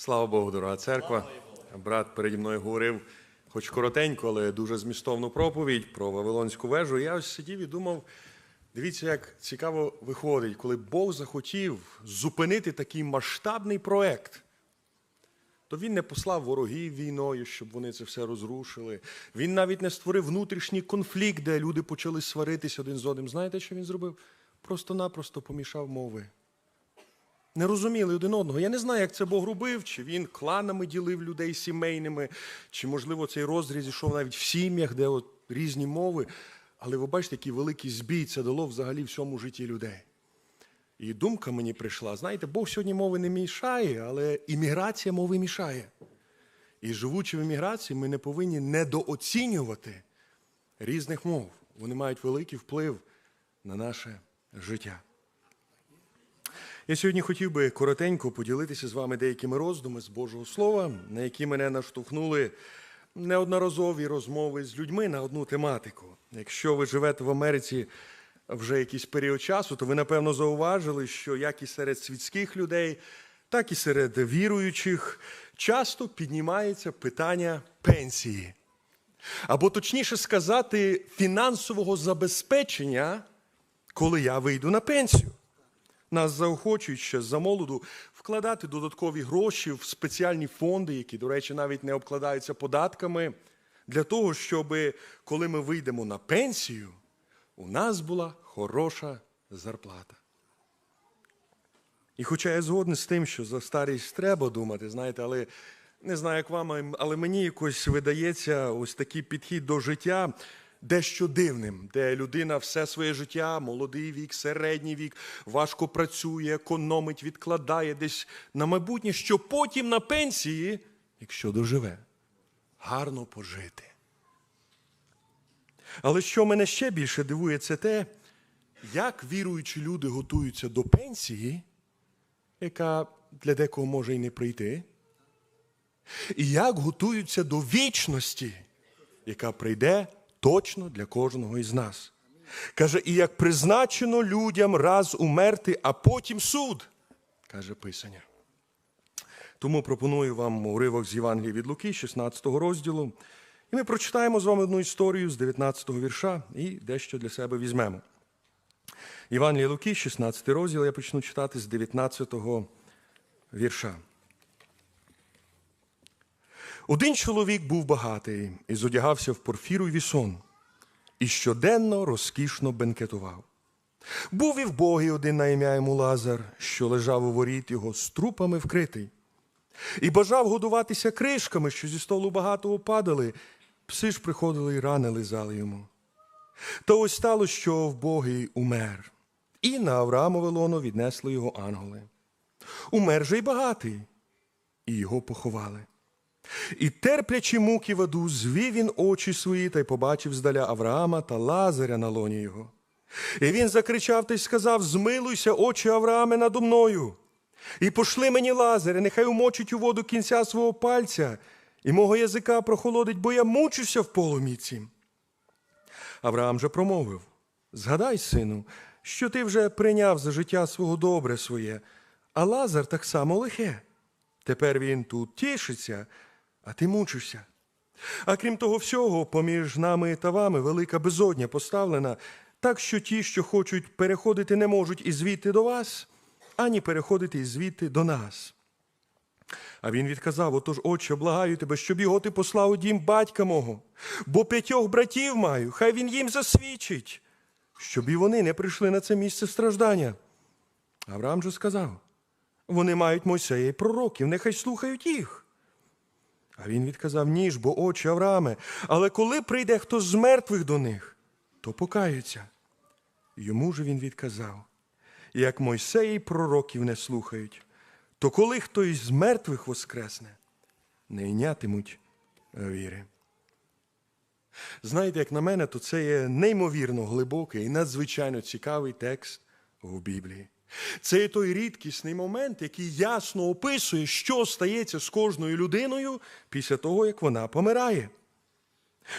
Слава Богу, дорога церква. Брат переді мною говорив, хоч коротенько, але дуже змістовну проповідь про Вавилонську вежу. Я ось сидів і думав, дивіться, як цікаво виходить, коли Бог захотів зупинити такий масштабний проект. То він не послав ворогів війною, щоб вони це все розрушили. Він навіть не створив внутрішній конфлікт, де люди почали сваритися один з одним. Знаєте, що він зробив? Просто-напросто помішав мови. Не розуміли один одного. Я не знаю, як це Бог робив, чи він кланами ділив людей сімейними, чи, можливо, цей розріз ішов навіть в сім'ях, де от різні мови. Але ви бачите, який великий збій це дало взагалі всьому житті людей. І думка мені прийшла: знаєте, Бог сьогодні мови не мішає, але імміграція мови мішає. І живучи в імміграції, ми не повинні недооцінювати різних мов. Вони мають великий вплив на наше життя. Я сьогодні хотів би коротенько поділитися з вами деякими роздуми з Божого Слова, на які мене наштовхнули неодноразові розмови з людьми на одну тематику. Якщо ви живете в Америці вже якийсь період часу, то ви напевно зауважили, що як і серед світських людей, так і серед віруючих часто піднімається питання пенсії. Або точніше сказати, фінансового забезпечення, коли я вийду на пенсію. Нас заохочують ще за молоду вкладати додаткові гроші в спеціальні фонди, які, до речі, навіть не обкладаються податками, для того, щоб коли ми вийдемо на пенсію, у нас була хороша зарплата. І хоча я згоден з тим, що за старість треба думати, знаєте, але не знаю, як вам, але мені якось видається ось такий підхід до життя дещо дивним, де людина все своє життя, молодий вік, середній вік, важко працює, економить, відкладає десь на майбутнє, що потім на пенсії, якщо доживе, гарно пожити. Але що мене ще більше дивує, це те, як віруючі люди готуються до пенсії, яка для декого може і не прийти, і як готуються до вічності, яка прийде точно для кожного із нас. Каже, і як призначено людям раз умерти, а потім суд, каже Писання. Тому пропоную вам уривок з Євангелія від Луки, 16 розділу. І ми прочитаємо з вами одну історію з 19 вірша і дещо для себе візьмемо. Євангелія Луки, 16 розділ, я почну читати з 19 вірша. Один чоловік був багатий і зодягався в порфіру й вісон, і щоденно розкішно бенкетував. Був і вбогий один на ім'я йому Лазар, що лежав у воріт його з трупами вкритий, і бажав годуватися кришками, що зі столу багатого падали, пси ж приходили і рани лизали йому. То ось стало, що вбогий умер, і на Авраамове лоно віднесли його ангели. Умер же й багатий, і його поховали. І терплячи муки в аду, звів він очі свої та й побачив здаля Авраама та Лазаря на лоні його. І він закричав та й сказав: Змилуйся, очі Аврааме, надо мною, і пошли мені Лазаря, нехай умочить у воду кінця свого пальця, і мого язика прохолодить, бо я мучуся в полуміці. Авраам же промовив: Згадай, сину, що ти вже прийняв за життя свого добре своє, а Лазар так само лихе. Тепер він тут тішиться, а ти мучишся. А крім того всього, поміж нами та вами велика безодня поставлена, так що ті, що хочуть переходити, не можуть і звідти до вас, ані переходити і звідти до нас. А він відказав: Отож, отче, благаю тебе, щоб його ти послав у дім батька мого, бо п'ятьох братів маю, хай він їм засвідчить, щоб і вони не прийшли на це місце страждання. Авраам же сказав: вони мають Мойсея і пророків, нехай слухають їх. А він відказав: Ні ж, бо очі Аврааме, але коли прийде хто з мертвих до них, то покаються. Йому ж він відказав: як Мойсея і пророків не слухають, то коли хтось з мертвих воскресне, не йнятимуть віри. Знаєте, як на мене, то це є неймовірно глибокий і надзвичайно цікавий текст в Біблії. Це той рідкісний момент, який ясно описує, що стається з кожною людиною після того, як вона помирає.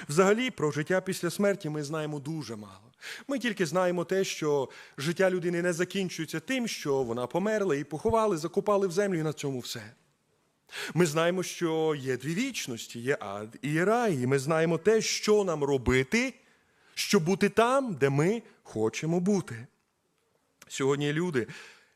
Взагалі, про життя після смерті ми знаємо дуже мало. Ми тільки знаємо те, що життя людини не закінчується тим, що вона померла, і поховали, закопали в землю і на цьому все. Ми знаємо, що є дві вічності, є ад і рай. І ми знаємо те, що нам робити, щоб бути там, де ми хочемо бути. Сьогодні люди,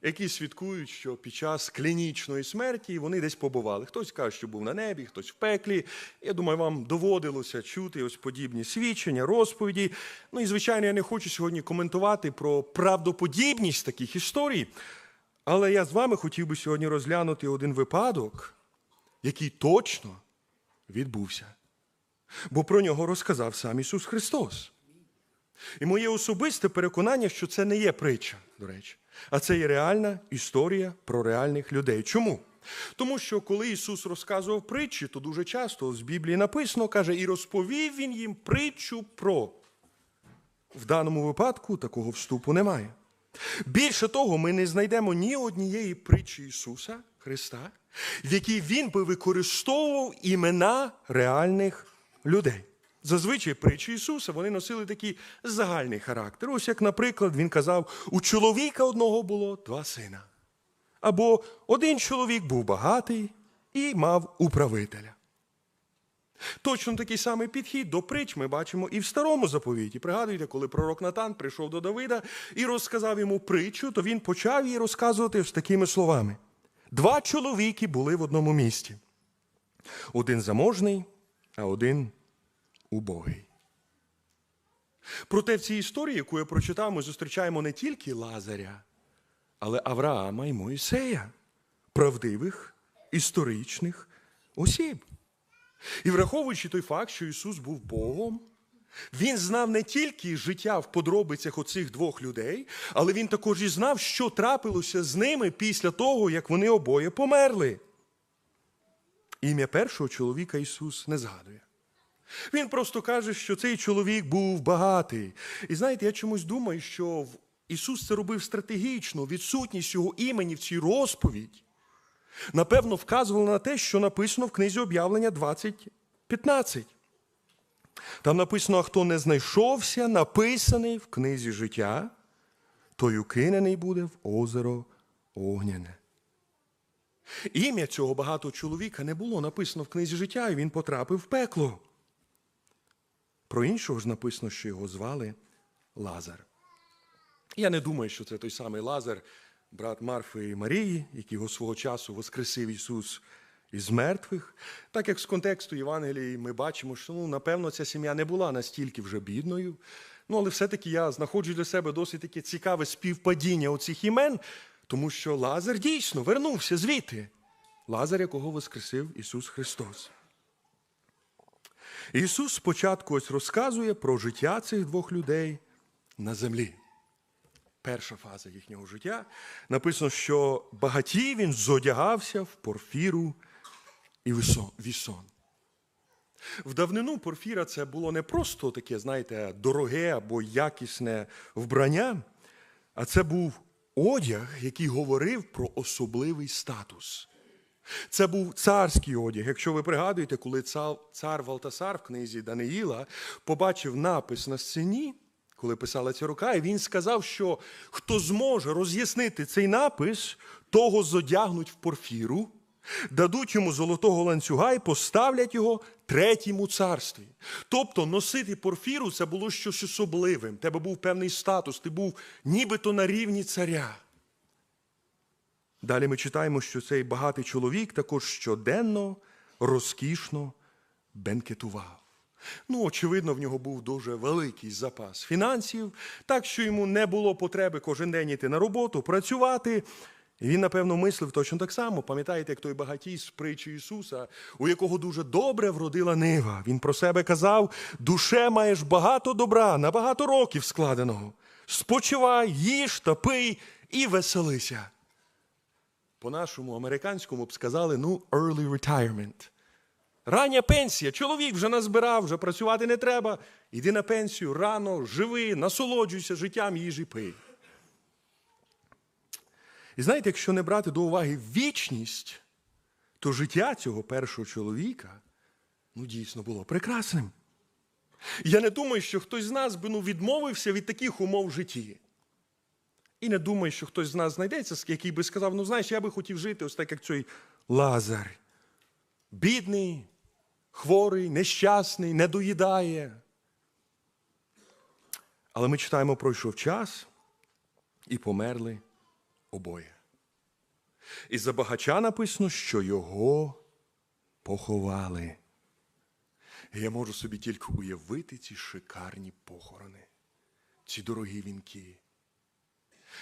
які свідкують, що під час клінічної смерті вони десь побували. Хтось каже, що був на небі, хтось в пеклі. Я думаю, вам доводилося чути ось подібні свідчення, розповіді. Ну і звичайно, я не хочу сьогодні коментувати про правдоподібність таких історій. Але я з вами хотів би сьогодні розглянути один випадок, який точно відбувся. Бо про нього розказав сам Ісус Христос. І моє особисте переконання, що це не є притча, до речі, а це є реальна історія про реальних людей. Чому? Тому що коли Ісус розказував притчі, то дуже часто з Біблії написано, каже, і розповів Він їм притчу про. В даному випадку такого вступу немає. Більше того, ми не знайдемо ні однієї притчі Ісуса Христа, в якій Він би використовував імена реальних людей. Зазвичай притчі Ісуса вони носили такий загальний характер. Ось як, наприклад, він казав, у чоловіка одного було два сина. Або один чоловік був багатий і мав управителя. Точно такий самий підхід до притч ми бачимо і в старому заповіті. Пригадуєте, коли пророк Натан прийшов до Давида і розказав йому притчу, то він почав її розказувати з такими словами: два чоловіки були в одному місті. Один заможний, а один убогий. Проте в цій історії, яку я прочитав, ми зустрічаємо не тільки Лазаря, але Авраама і Моїсея, правдивих історичних осіб. І враховуючи той факт, що Ісус був Богом, Він знав не тільки життя в подробицях оцих двох людей, але Він також і знав, що трапилося з ними після того, як вони обоє померли. Ім'я першого чоловіка Ісус не згадує. Він просто каже, що цей чоловік був багатий. І знаєте, я чомусь думаю, що Ісус це робив стратегічно, відсутність його імені в цій розповідь. Напевно, вказувала на те, що написано в книзі об'явлення 20.15. Там написано, а хто не знайшовся, написаний в книзі життя, той укинений буде в озеро Огняне. Ім'я цього багатого чоловіка не було написано в книзі життя, і він потрапив в пекло. Про іншого ж написано, що його звали Лазар. Я не думаю, що це той самий Лазар, брат Марфи і Марії, якого свого часу воскресив Ісус із мертвих. Так як з контексту Євангелії ми бачимо, що ну, напевно ця сім'я не була настільки вже бідною. Ну, але все-таки я знаходжу для себе досить таке цікаве співпадіння оцих імен, тому що Лазар дійсно вернувся звідти. Лазар, якого воскресив Ісус Христос. Ісус спочатку ось розказує про життя цих двох людей на землі. Перша фаза їхнього життя написано, що багатій він зодягався в порфіру і вісон-. В давнину порфіра це було не просто таке, знаєте, дороге або якісне вбрання, а це був одяг, який говорив про особливий статус. Це був царський одяг. Якщо ви пригадуєте, коли цар, Валтасар в книзі Даниїла побачив напис на стіні, коли писала ця рука, і він сказав, що хто зможе роз'яснити цей напис, того зодягнуть в порфіру, дадуть йому золотого ланцюга і поставлять його третьому царстві. Тобто носити порфіру це було щось особливим. Тебе був певний статус, ти був нібито на рівні царя. Далі ми читаємо, що цей багатий чоловік також щоденно розкішно бенкетував. Ну, очевидно, в нього був дуже великий запас фінансів, так що йому не було потреби кожен день йти на роботу, працювати. І він, напевно, мислив точно так само. Пам'ятаєте, як той багатій з притчі Ісуса, у якого дуже добре вродила нива. Він про себе казав: душе маєш багато добра, на багато років складеного. Спочивай, їж та пий і веселися. По-нашому американському б сказали, ну, early retirement. Рання пенсія. Чоловік вже назбирав, вже працювати не треба. Іди на пенсію рано, живи, насолоджуйся життям, їжі пий. І знаєте, якщо не брати до уваги вічність, то життя цього першого чоловіка ну, дійсно було прекрасним. Я не думаю, що хтось з нас би ну, відмовився від таких умов житті. І не думаю, що хтось з нас знайдеться, який би сказав, ну знаєш, я би хотів жити ось так, як цей Лазар. бідний, хворий, нещасний, не доїдає. Але ми читаємо, пройшов час і померли обоє. І за багача написано, що його поховали. Я можу собі тільки уявити ці шикарні похорони, ці дорогі вінки.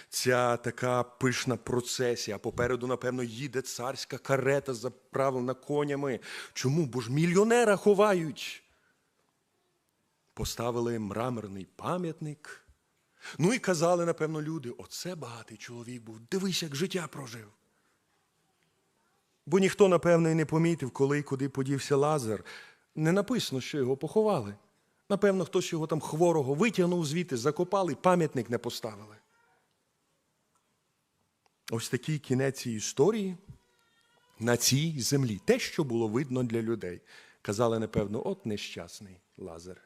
Ця така пишна процесія. Попереду, напевно, їде царська карета, заправлена конями. Чому? Бо ж мільйонера ховають. Поставили мраморний пам'ятник. Ну і казали, напевно, люди: оце багатий чоловік був. Дивись, як життя прожив. Бо ніхто, напевно, і не помітив, коли і куди подівся Лазар. Не написано, що його поховали. Напевно, хтось його там хворого витягнув звідти, закопали, пам'ятник не поставили. Ось такий кінець історії на цій землі. Те, що було видно для людей. Казали, напевно, от нещасний Лазар.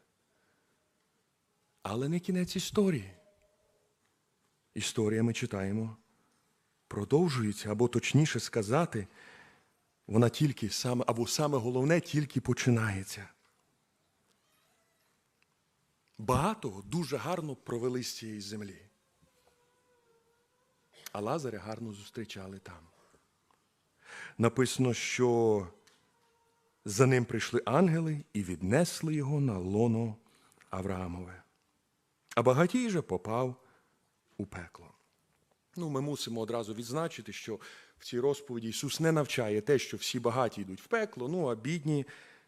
Але не кінець історії. Історія ми читаємо, продовжується, або точніше сказати, вона тільки саме, або саме головне, тільки починається. Багато дуже гарно провели з цієї землі. А Лазаря гарно зустрічали там. Написано, що за ним прийшли ангели і віднесли його на лоно Авраамове. А багатій же попав у пекло. Ну, ми мусимо одразу відзначити, що в цій розповіді Ісус не навчає те, що всі багаті йдуть в пекло, ну а бідні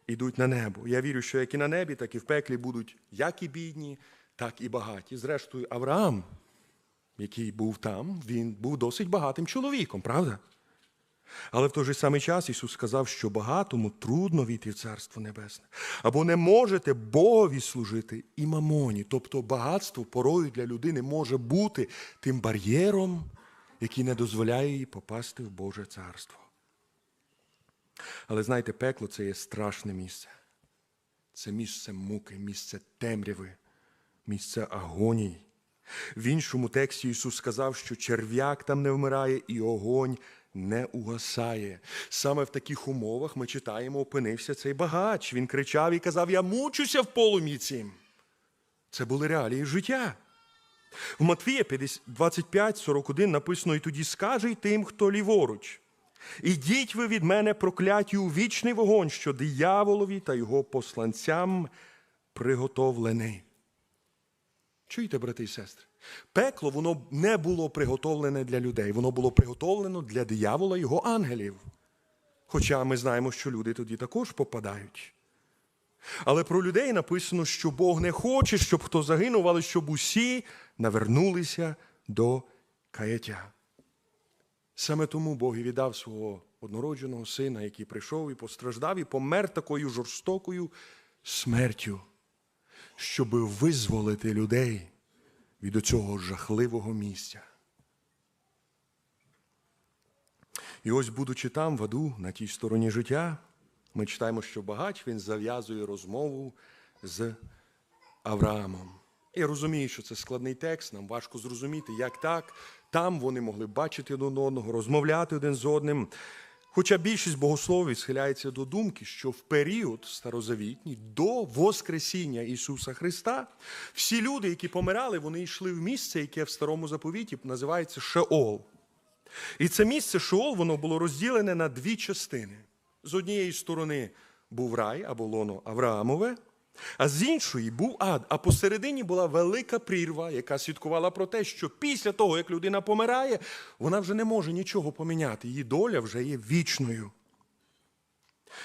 йдуть на небо. Я вірю, що як і на небі, так і в пеклі будуть як і бідні, так і багаті. Зрештою, Авраам, який був там, він був досить багатим чоловіком, правда? Але в той же самий час Ісус сказав, що багатому трудно війти в Царство Небесне. Або не можете Богові служити і мамоні. Тобто багатство порою для людини може бути тим бар'єром, який не дозволяє їй попасти в Боже царство. Але знаєте, пекло це є страшне місце. Це місце муки, місце темряви, місце агоній. В іншому тексті Ісус сказав, що черв'як там не вмирає і огонь не угасає. Саме в таких умовах ми читаємо, опинився цей багач. Він кричав і казав: Я мучуся в полум'ї цім. Це були реалії життя. В Матвія 25, 41 написано, і тоді скаже тим, хто ліворуч. Ідіть ви від мене прокляті у вічний вогонь, що дияволові та його посланцям приготовлений. Чуєте, брати і сестри? Пекло воно не було приготовлене для людей, воно було приготовлено для диявола його ангелів. Хоча ми знаємо, що люди тоді також попадають. Але про людей написано, що Бог не хоче, щоб хто загинув, але щоб усі навернулися до каяття. Саме тому Бог і віддав свого однородженого сина, який прийшов і постраждав, і помер такою жорстокою смертю, щоб визволити людей від цього жахливого місця. І ось, будучи там, в аду, на тій стороні життя, ми читаємо, що багач він зав'язує розмову з Авраамом. Я розумію, що це складний текст, нам важко зрозуміти, як так. Там вони могли бачити один одного, розмовляти один з одним. Хоча більшість богословів схиляється до думки, що в період старозавітній до Воскресіння Ісуса Христа всі люди, які помирали, вони йшли в місце, яке в старому заповіті називається Шеол. І це місце Шеол, воно було розділене на дві частини. З однієї сторони був рай або лоно Авраамове, а з іншої був ад. А посередині була велика прірва, яка свідкувала про те, що після того, як людина помирає, вона вже не може нічого поміняти. Її доля вже є вічною.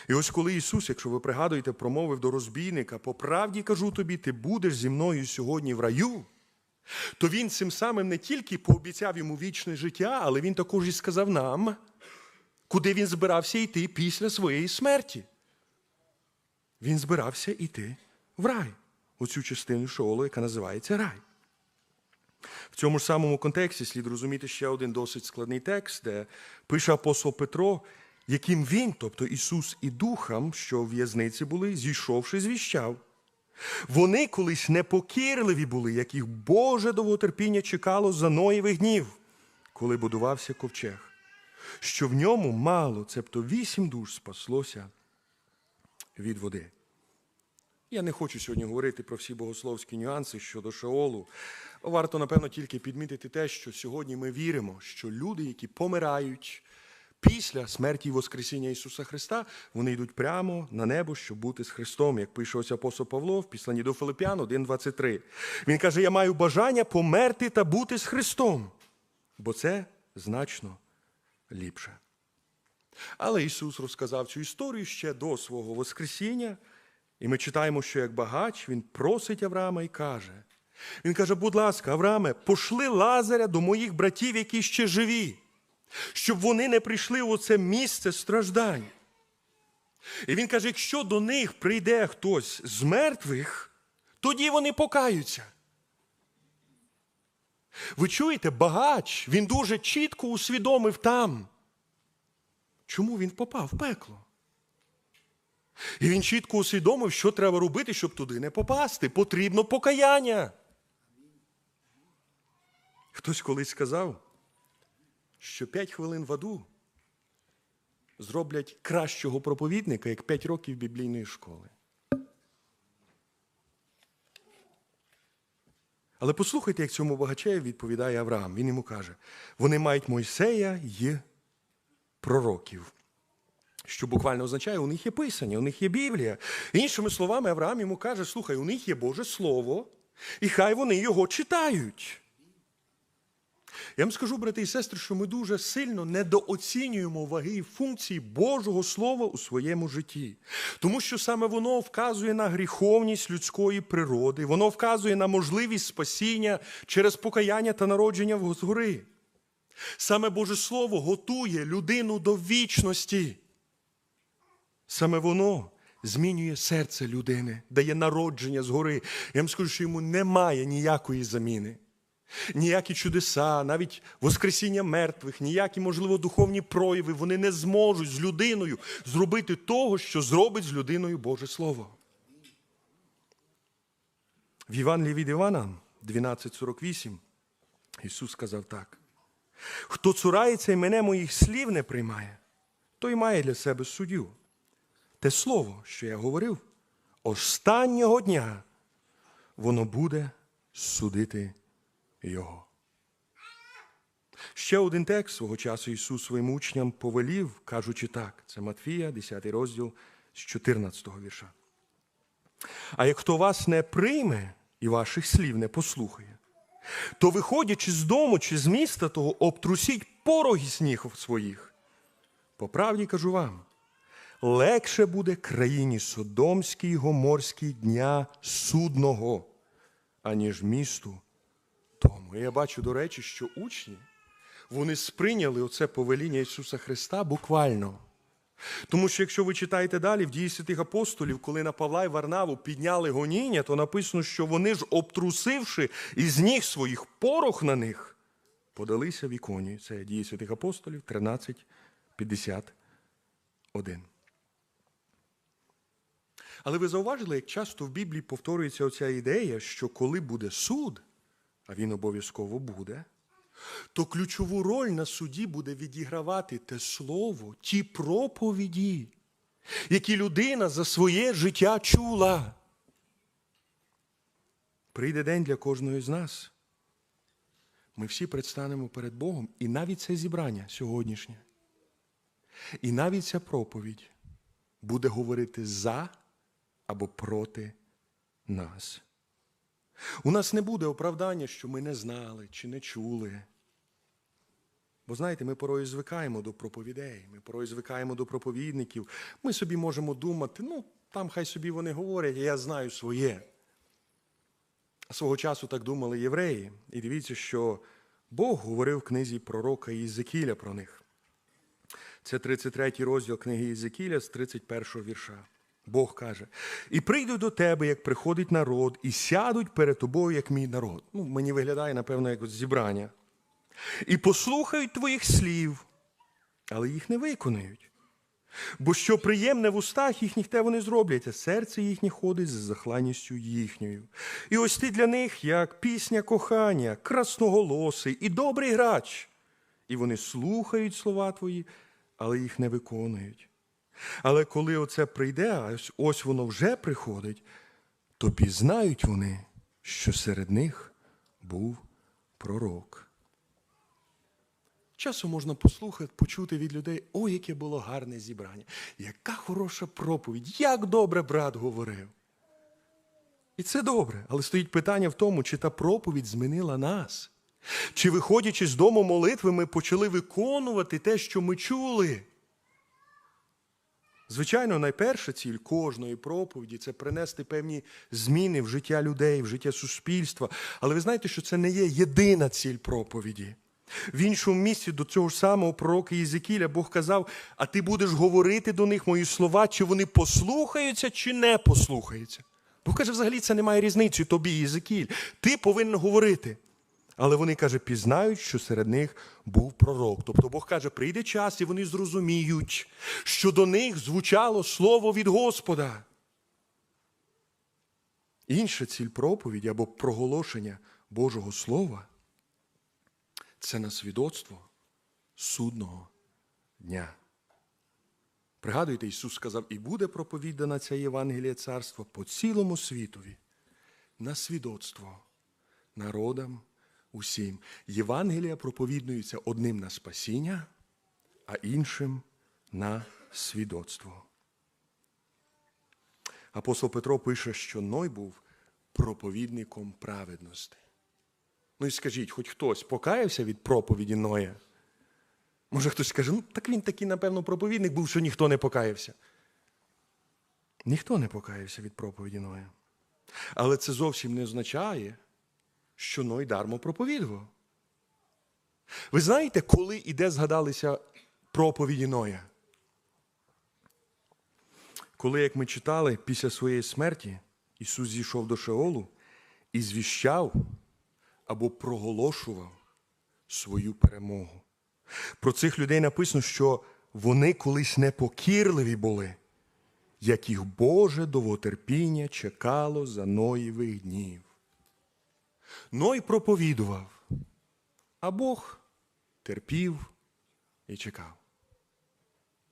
І ось коли Ісус, якщо ви пригадуєте, промовив до розбійника, по правді кажу тобі, ти будеш зі мною сьогодні в раю, то Він цим самим не тільки пообіцяв йому вічне життя, але Він також і сказав нам, куди він збирався йти після своєї смерті. Він збирався йти в рай, у цю частину шоолу, яка називається рай. В цьому ж самому контексті слід розуміти ще один досить складний текст, де пише апостол Петро, яким він, тобто Ісус і Духом, що в в'язниці були, зійшовши, звіщав. Вони колись непокірливі були, яких Боже довготерпіння чекало за Ноєвих днів, коли будувався ковчег, що в ньому мало, цебто вісім душ спаслося від води. Я не хочу сьогодні говорити про всі богословські нюанси щодо Шеолу. Варто, напевно, тільки підмітити те, що сьогодні ми віримо, що люди, які помирають після смерті і Воскресіння Ісуса Христа, вони йдуть прямо на небо, щоб бути з Христом, як пише ось апостол Павло в післанні до Филиппян 1.23. Він каже: Я маю бажання померти та бути з Христом, бо це значно ліпше. Але Ісус розказав цю історію ще до свого Воскресіння, і ми читаємо, що як багач Він просить Авраама і каже: Він каже, будь ласка, Аврааме, пошли Лазаря до моїх братів, які ще живі, щоб вони не прийшли в оце місце страждань. І він каже: якщо до них прийде хтось з мертвих, тоді вони покаються. Ви чуєте, багач, він дуже чітко усвідомив там, чому він попав в пекло. І він чітко усвідомив, що треба робити, щоб туди не попасти. Потрібно покаяння. Хтось колись сказав, що п'ять хвилин в аду зроблять кращого проповідника, як п'ять років біблійної школи. Але послухайте, як цьому багачеві відповідає Авраам. Він йому каже: вони мають Мойсея й пророків. Що буквально означає, у них є писання, у них є Біблія. Іншими словами, Авраам йому каже: слухай, у них є Боже Слово, і хай вони його читають. Я вам скажу, брати і сестри, що ми дуже сильно недооцінюємо ваги і функції Божого Слова у своєму житті. Тому що саме воно вказує на гріховність людської природи, воно вказує на можливість спасіння через покаяння та народження згори. Саме Боже Слово готує людину до вічності. Саме воно змінює серце людини, дає народження згори. Я вам скажу, що йому немає ніякої заміни. Ніякі чудеса, навіть Воскресіння мертвих, ніякі, можливо, духовні прояви, вони не зможуть з людиною зробити того, що зробить з людиною Боже Слово. В Євангелії від Івана 12.48 Ісус сказав так: хто цурається і мене моїх слів не приймає, той має для себе суддю. Те слово, що я говорив, останнього дня воно буде судити його. Ще один текст свого часу Ісус своїм учням повелів, кажучи так, це Матфія, 10 розділ з 14 вірша. А як хто вас не прийме і ваших слів не послухає, то виходячи з дому чи з міста того, обтрусіть пороги сніг своїх. По правді кажу вам, легше буде країні Содомській й Гоморській дня судного, аніж місту тому. І я бачу, до речі, що учні вони сприйняли оце повеління Ісуса Христа буквально. Тому що, якщо ви читаєте далі в дії святих апостолів, коли на Павла і Варнаву підняли гоніння, то написано, що вони ж, обтрусивши із ніг своїх порох на них, подалися в іконі. Це дії святих апостолів 13.51. Але ви зауважили, як часто в Біблії повторюється оця ідея, що коли буде суд, а він обов'язково буде, то ключову роль на суді буде відігравати те слово, ті проповіді, які людина за своє життя чула. Прийде день для кожного з нас. Ми всі предстанемо перед Богом, і навіть це зібрання сьогоднішнє, і навіть ця проповідь буде говорити за або проти нас. У нас не буде оправдання, що ми не знали чи не чули. Бо знаєте, ми порою звикаємо до проповідей, ми порою звикаємо до проповідників. Ми собі можемо думати, ну, там хай собі вони говорять, я знаю своє. Свого часу так думали євреї. І дивіться, що Бог говорив в книзі пророка Єзекіля про них. Це 33 розділ книги Єзекіля з 31 вірша. Бог каже: і прийдуть до тебе, як приходить народ, і сядуть перед тобою, як мій народ. Ну, мені виглядає, напевно, як зібрання. І послухають твоїх слів, але їх не виконають. Бо що приємне в устах їхніх, те вони зроблять, а серце їхнє ходить з захланністю їхньою. І ось ти для них, як пісня кохання, красноголосий і добрий грач. І вони слухають слова твої, але їх не виконують. Але коли оце прийде, а ось, воно вже приходить, то пізнають вони, що серед них був пророк. Часом можна послухати, почути від людей, ой, яке було гарне зібрання, яка хороша проповідь, як добре брат говорив. І це добре, але стоїть питання в тому, чи та проповідь змінила нас. Чи, виходячи з дому молитви, ми почали виконувати те, що ми чули. Звичайно, найперша ціль кожної проповіді це принести певні зміни в життя людей, в життя суспільства. Але ви знаєте, що це не є єдина ціль проповіді. В іншому місці до цього ж самого пророка Єзекіля Бог казав: а ти будеш говорити до них мої слова, чи вони послухаються, чи не послухаються. Бог каже, взагалі це немає різниці тобі, Єзекіль. Ти повинен говорити. Але вони каже, пізнають, що серед них був пророк. Тобто Бог каже, прийде час, і вони зрозуміють, що до них звучало слово від Господа. Інша ціль проповіді або проголошення Божого Слова це на свідоцтво судного дня. Пригадуєте, Ісус сказав, і буде проповідана ця Євангелія царства по цілому світові на свідоцтво народам усім. Євангелія проповідується одним на спасіння, а іншим на свідоцтво. Апостол Петро пише, що Ной був проповідником праведності. Ну і скажіть, хоч хтось покаявся від проповіді Ноя? Може хтось скаже, ну так він такий, напевно, проповідник був, що ніхто не покаявся. Ніхто не покаявся від проповіді Ноя. Але це зовсім не означає, що Ной дармо проповідував. Ви знаєте, коли і де згадалися проповіді Ноя? Коли, як ми читали, після своєї смерті Ісус зійшов до Шеолу і звіщав або проголошував свою перемогу. Про цих людей написано, що вони колись непокірливі були, як їх Боже довготерпіння чекало за Ноєвих днів. Ной проповідував, а Бог терпів і чекав.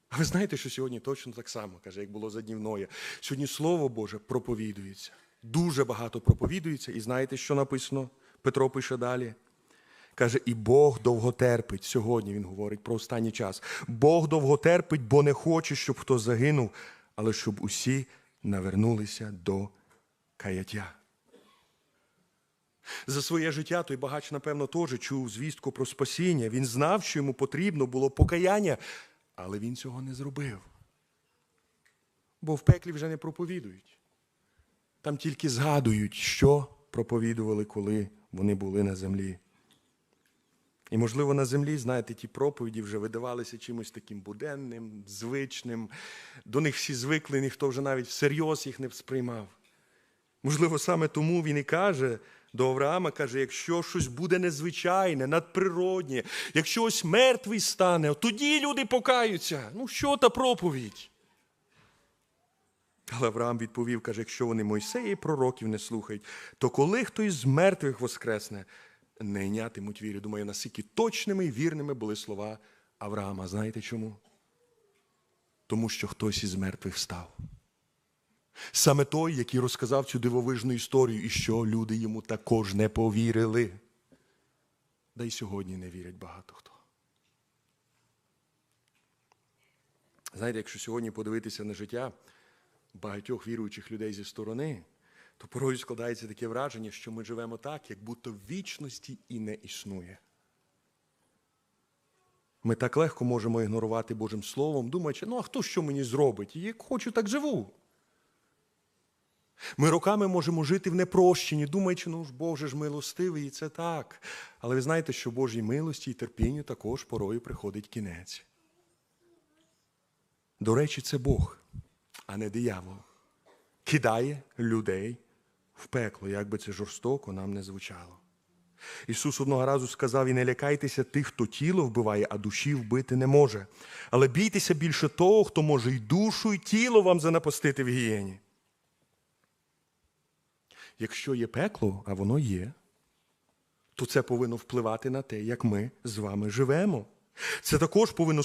А ви знаєте, що сьогодні точно так само, каже, як було за днів Ноя. Сьогодні Слово Боже проповідується. Дуже багато проповідується. І знаєте, що написано? Петро пише далі. Каже, і Бог довго терпить. Сьогодні він говорить про останній час. Бог довго терпить, бо не хоче, щоб хто загинув, але щоб усі навернулися до каяття. За своє життя той багач, напевно, теж чув звістку про спасіння. Він знав, що йому потрібно було покаяння, але він цього не зробив. Бо в пеклі вже не проповідують. Там тільки згадують, що проповідували, коли вони були на землі. І, можливо, на землі, знаєте, ті проповіді вже видавалися чимось таким буденним, звичним. До них всі звикли, ніхто вже навіть всерйоз їх не сприймав. Можливо, саме тому він і каже до Авраама, каже, якщо щось буде незвичайне, надприроднє, якщо ось мертвий стане, тоді люди покаються. Ну, що та проповідь? Але Авраам відповів, каже, якщо вони Мойсея і пророків не слухають, то коли хтось з мертвих воскресне, не йнятимуть віри. Думаю, наскільки точними і вірними були слова Авраама. Знаєте чому? Тому що хтось із мертвих встав. Саме той, який розказав цю дивовижну історію, і що люди йому також не повірили. Да й сьогодні не вірять багато хто. Знаєте, якщо сьогодні подивитися на життя багатьох віруючих людей зі сторони, то порою складається таке враження, що ми живемо так, як будто в вічності і не існує. Ми так легко можемо ігнорувати Божим Словом, думаючи, ну а хто що мені зробить? І як хочу, так живу. Ми роками можемо жити в непрощенні, думаючи, ну ж Боже ж милостивий, і це так. Але ви знаєте, що Божій милості і терпінню також порою приходить кінець. До речі, це Бог, а не диявол. Кидає людей в пекло, як би це жорстоко нам не звучало. Ісус одного разу сказав: і не лякайтеся тих, хто тіло вбиває, а душі вбити не може. Але бійтеся більше того, хто може й душу, і тіло вам занапастити в гієні. Якщо є пекло, а воно є, то це повинно впливати на те, як ми з вами живемо. Це також повинно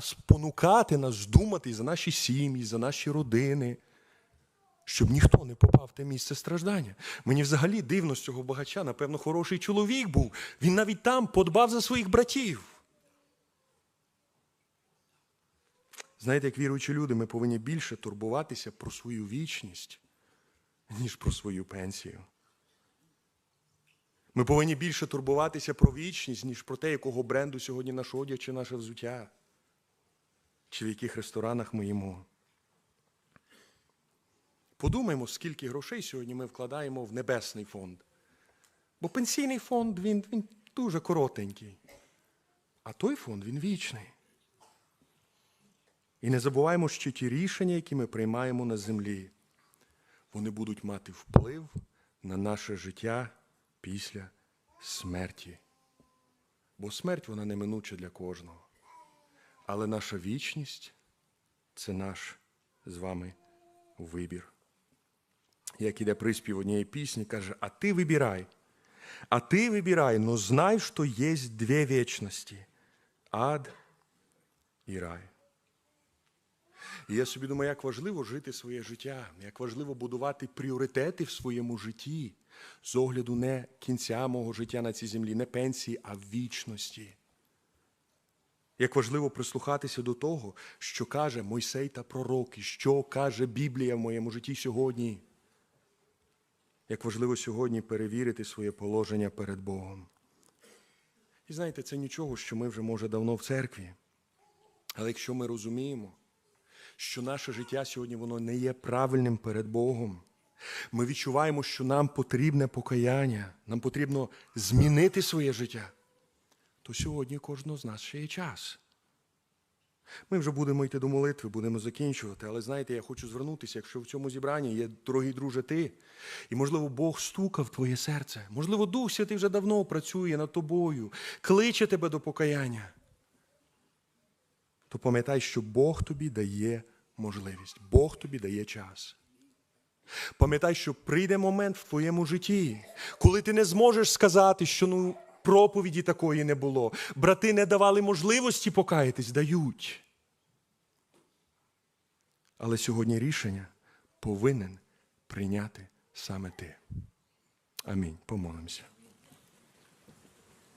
спонукати нас думати за наші сім'ї, за наші родини, щоб ніхто не попав в те місце страждання. Мені взагалі дивно з цього багача, напевно, хороший чоловік був. Він навіть там подбав за своїх братів. Знаєте, як віруючі люди, ми повинні більше турбуватися про свою вічність, ніж про свою пенсію. Ми повинні більше турбуватися про вічність, ніж про те, якого бренду сьогодні наш одяг чи наше взуття, чи в яких ресторанах ми їмо. Подумаймо, скільки грошей сьогодні ми вкладаємо в небесний фонд. Бо пенсійний фонд він, він дуже коротенький, а той фонд він вічний. І не забуваємо, що ті рішення, які ми приймаємо на землі, вони будуть мати вплив на наше життя після смерті. Бо смерть вона неминуча для кожного. Але наша вічність це наш з вами вибір. Як іде приспів однієї пісні, каже: А ти вибирай, а ти вибирай, но знай, що є дві вічності ад і рай. І я собі думаю, як важливо жити своє життя, як важливо будувати пріоритети в своєму житті з огляду не кінця мого життя на цій землі, не пенсії, а вічності. Як важливо прислухатися до того, що каже Мойсей та пророки, що каже Біблія в моєму житті сьогодні. Як важливо сьогодні перевірити своє положення перед Богом. І знаєте, це нічого, що ми вже, може, давно в церкві. Але якщо ми розуміємо, що наше життя сьогодні воно не є правильним перед Богом, ми відчуваємо, що нам потрібне покаяння, нам потрібно змінити своє життя, то сьогодні кожного з нас ще є час. Ми вже будемо йти до молитви, будемо закінчувати. Але знаєте, я хочу звернутися, якщо в цьому зібранні є, дорогий друже, ти, і, можливо, Бог стукав твоє серце. Можливо, Дух Святий вже давно працює над тобою, кличе тебе до покаяння. То пам'ятай, що Бог тобі дає можливість, Бог тобі дає час. Пам'ятай, що прийде момент в твоєму житті, коли ти не зможеш сказати, що ну, проповіді такої не було. Брати не давали можливості покаятись, дають. Але сьогодні рішення повинен прийняти саме ти. Амінь. Помолимося.